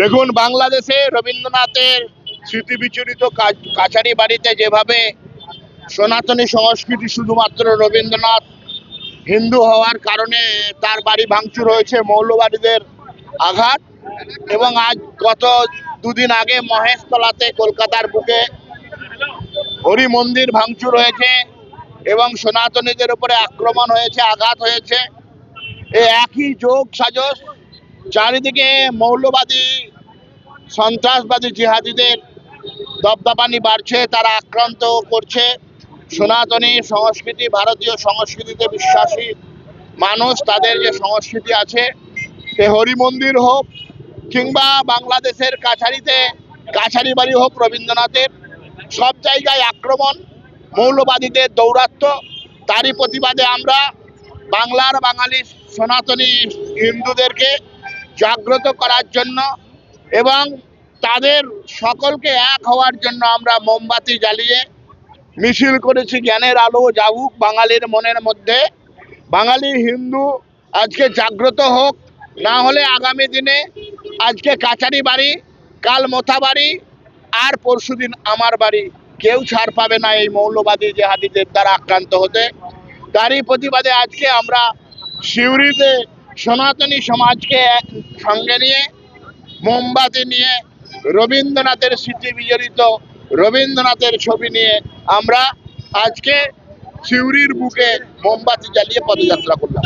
দেখুন, বাংলাদেশে রবীন্দ্রনাথের স্মৃতি বিচরিত কাছারি বাড়িতে যেভাবে সনাতনী সংস্কৃতি শুধুমাত্র রবীন্দ্রনাথ হিন্দু হওয়ার কারণে তার বাড়ি ভাঙচুর হয়েছে, মৌলবাদীদের আঘাত এবং আজ গত দুদিন আগে মহেশতলাতে কলকাতার বুকে হরি মন্দির ভাঙচুর হয়েছে এবং সনাতনীদের উপরে আক্রমণ হয়েছে, আঘাত হয়েছে। এই একই যোগ সাজস চারিদিকে মৌলবাদী, সন্ত্রাসবাদী জিহাদিদের দপদপানি বাড়ছে, তারা আক্রান্ত করছে। সনাতনী সংস্কৃতি, ভারতীয় সংস্কৃতিতে বিশ্বাসী মানুষ, তাদের যে সংস্কৃতি আছে, সে হরি মন্দির হোক কিংবা বাংলাদেশের কাছারিতে, কাছারি বাড়ি হোক রবীন্দ্রনাথের, সব জায়গায় আক্রমণ, মৌলবাদীদের দৌরাত্ম, তারই প্রতিবাদে আমরা বাংলার বাঙালি সনাতনী হিন্দুদেরকে জাগ্রত করার জন্য এবং তাদের সকলকে এক হওয়ার জন্য আমরা মোমবাতি জ্বালিয়ে মিছিল করেছি, জ্ঞানের আলো জাগুক বাঙালির মনের মধ্যে। বাঙালি, হিন্দু, আজকে জাগ্রত হোক, না হলে আগামী দিনে আজকে কাচারি বাড়ি, কাল মোথা বাড়ি, আর পরশুদিন আমার বাড়ি। কেউ ছাড় পাবে না এই মৌলবাদী জেহাদিদের দ্বারা আক্রান্ত হতে। তারই প্রতিবাদে আজকে আমরা সিউড়িতে সনাতনী সমাজকে সঙ্গে নিয়ে, মোমবাতি নিয়ে, রবীন্দ্রনাথের স্মৃতি বিজড়িত রবীন্দ্রনাথের ছবি নিয়ে আমরা আজকে সিউড়ির বুকে মোমবাতি জ্বালিয়ে পদযাত্রা করলাম।